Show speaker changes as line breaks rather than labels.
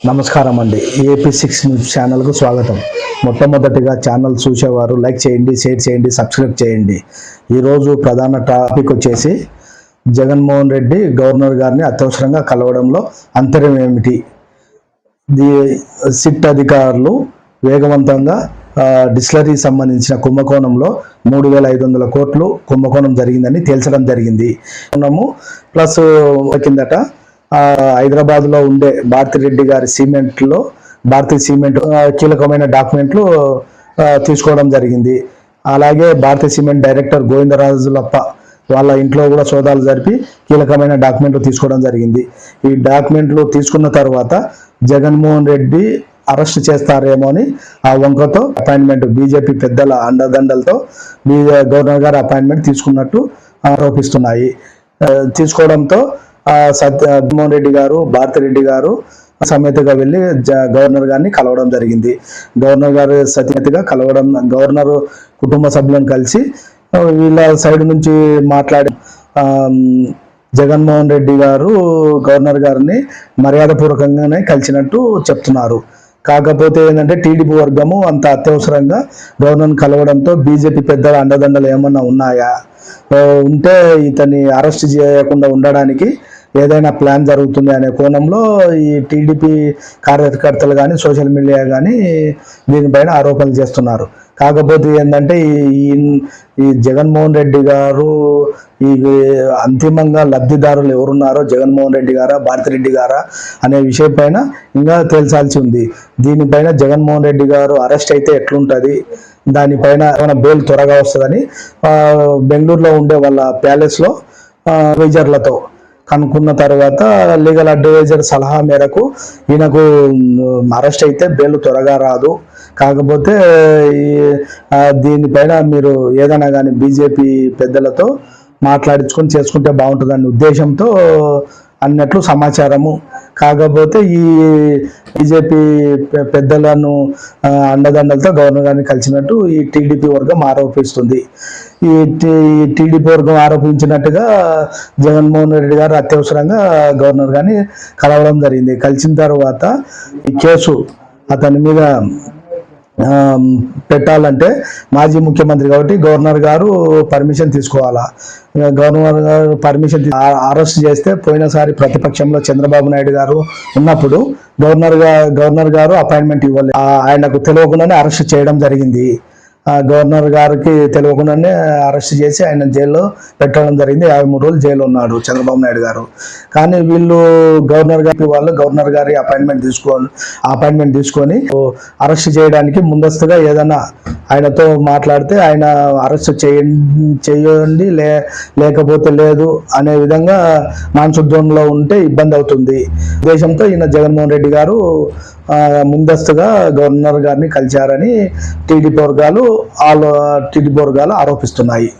నమస్కారం అండి AP six news ఛానల్కు స్వాగతం. మొట్టమొదటిగా ఛానల్ చూసేవారు లైక్ చేయండి షేర్ చేయండి సబ్స్క్రైబ్ చేయండి. ఈరోజు ప్రధాన టాపిక్ వచ్చేసి జగన్మోహన్ రెడ్డి గవర్నర్ గారిని అత్యవసరంగా కలవడంలో అంతరం ఏమిటి? ది సిట్ అధికారులు వేగవంతంగా డిస్లరీ సంబంధించిన కుంభకోణంలో మూడు వేల ఐదు వందల కోట్లు కుంభకోణం జరిగిందని తేల్చడం జరిగింది. మనము ప్లస్ కిందట హైదరాబాద్లో ఉండే భారతిరెడ్డి గారి సిమెంట్లో భారతీయ సిమెంట్ కీలకమైన డాక్యుమెంట్లు తీసుకోవడం జరిగింది. అలాగే భారతీయ సిమెంట్ డైరెక్టర్ గోవిందరాజులప్ప వాళ్ళ ఇంట్లో కూడా సోదాలు జరిపి కీలకమైన డాక్యుమెంట్లు తీసుకోవడం జరిగింది. ఈ డాక్యుమెంట్లు తీసుకున్న తర్వాత జగన్మోహన్ రెడ్డి అరెస్ట్ చేస్తారేమో అని ఆ వంకతో అపాయింట్మెంట్ బీజేపీ పెద్దల అండదండలతో బీ గవర్నర్ గారు అపాయింట్మెంట్ తీసుకున్నట్టు ఆరోపిస్తున్నాయి. తీసుకోవడంతో ఆ, సత్య రెడ్డి గారు భారతిరెడ్డి గారు సమేతగా వెళ్ళి జ- గవర్నర్ గారిని కలవడం జరిగింది. గవర్నర్ గారు సత్యమతిగా కలవడం గవర్నర్ కుటుంబ సభ్యులను కలిసి వీళ్ళ సైడ్ నుంచి మాట్లాడి జగన్మోహన్ రెడ్డి గారు గవర్నర్ గారిని మర్యాదపూర్వకంగానే కలిసినట్టు చెప్తున్నారు. కాకపోతే ఏంటంటే టీడీపీ వర్గము అంత అత్యవసరంగా గవర్నర్ని కలవడంతో బీజేపీ పెద్దల అండదండలు ఏమన్నా ఉన్నాయా? ఉంటే ఇతన్ని అరెస్ట్ చేయకుండా ఉండడానికి ఏదైనా ప్లాన్ జరుగుతుంది అనే కోణంలో ఈ టీడీపీ కార్యకర్తలు కానీ సోషల్ మీడియా కానీ దీనిపైన ఆరోపణలు చేస్తున్నారు. కాకపోతే ఏంటంటే ఈ ఈ- ఈ జగన్మోహన్ రెడ్డి గారు ఈ అంతిమంగా లబ్ధిదారులు ఎవరున్నారో జగన్మోహన్ రెడ్డి గారా భారతిరెడ్డి గారా అనే విషయం పైన ఇంకా తేల్చాల్సి ఉంది. దీనిపైన జగన్మోహన్ రెడ్డి గారు అరెస్ట్ అయితే ఎట్లుంటుంది? దానిపైన ఏమైనా బెయిల్ త్వరగా వస్తుందని బెంగళూరులో ఉండే వాళ్ళ ప్యాలెస్లో వైజర్లతో కనుక్కున్న తర్వాత లీగల్ అడ్వైజర్ సలహా మేరకు ఈయనకు అరెస్ట్ అయితే బెయిల్ త్వరగా రాదు. కాకపోతే ఈ, దీనిపైన మీరు ఏదైనా కానీ బీజేపీ పెద్దలతో మాట్లాడించుకొని చేసుకుంటే బాగుంటుందనే ఉద్దేశంతో అన్నట్లు సమాచారము కాకపోతే ఈ బీజేపీ పెద్దలను అండదండలతో గవర్నర్ కలిసినట్టు ఈ టీడీపీ వర్గం ఆరోపిస్తుంది. ఈ టీడీపీ వర్గం ఆరోపించినట్టుగా జగన్మోహన్ రెడ్డి గారు అత్యవసరంగా గవర్నర్ గారిని కలవడం జరిగింది. కలిసిన తర్వాత ఈ కేసు అతని మీద పెట్టాలంటే మాజీ ముఖ్యమంత్రి కాబట్టి గవర్నర్ గారు పర్మిషన్ తీసుకోవాలా? గవర్నర్ గారు పర్మిషన్ అరెస్ట్ చేస్తే పోయినసారి ప్రతిపక్షంలో చంద్రబాబు నాయుడు గారు ఉన్నప్పుడు గవర్నర్ గవర్నర్ గారు అపాయింట్మెంట్ ఇవ్వలేదు ఆయనకు తెలియకుండానే అరెస్ట్ చేయడం జరిగింది. గవర్నర్ గారికి తెలియకుండానే అరెస్ట్ చేసి ఆయన జైల్లో పెట్టడం జరిగింది. యాభై మూడు రోజులు జైల్లో ఉన్నాడు చంద్రబాబు నాయుడు గారు. కానీ వీళ్ళు గవర్నర్ గారి వాళ్ళు గవర్నర్ గారి అపాయింట్మెంట్ తీసుకో అపాయింట్మెంట్ తీసుకొని అరెస్ట్ చేయడానికి ముందస్తుగా ఏదైనా ఆయనతో మాట్లాడితే ఆయన అరెస్ట్ చేయండి చేయండి లే లేకపోతే లేదు అనే విధంగా మానసుద్ధంలో ఉంటే ఇబ్బంది అవుతుంది. దేశంతో ఈయన జగన్మోహన్ రెడ్డి గారు ముందస్తుగా గవర్నర్ గారిని కలిశారని టీడీపీ వర్గాలు ఆలో టీడీపీ వర్గాలు ఆరోపిస్తున్నాయి.